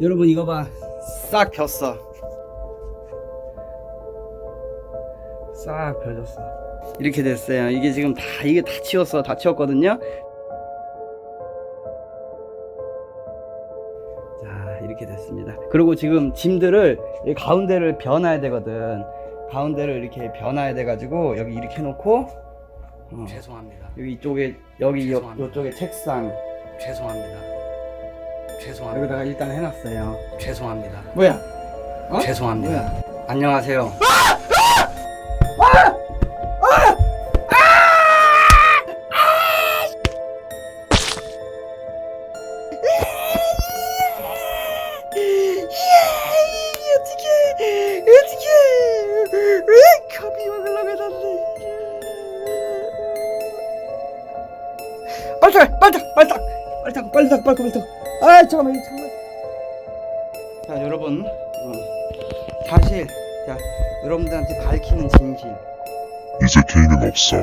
여러분 이거 봐. 싹 폈어. 싹 펴졌어. 이렇게 됐어요. 이게 지금 다 이게 다 치웠어. 다 치웠거든요. 자 이렇게 됐습니다. 그리고 지금 짐들을 이 가운데를 변화야 되거든. 가운데를 이렇게 변화야 돼 가지고 여기 이렇게 해 놓고 어, 죄송합니다. 여기 이쪽에 여기 요, 죄송합니다. 요쪽에 책상 죄송합니다. 죄송합니다. 여기다가 일단 해놨어요. 죄송합니다. 뭐야? 어? 죄송합니다. 뭐야? 안녕하세요. 어떻게 어떻게 왜 감히 먹으려고 해놨네 빨리 빨리 빨리 빨리 닦 빨리 닦 빨리. 닦 아 잠깐만 이거 잠깐만. 자 여러분 어, 사실 자 여러분들한테 밝히는 진실. 이제 개인은 없어.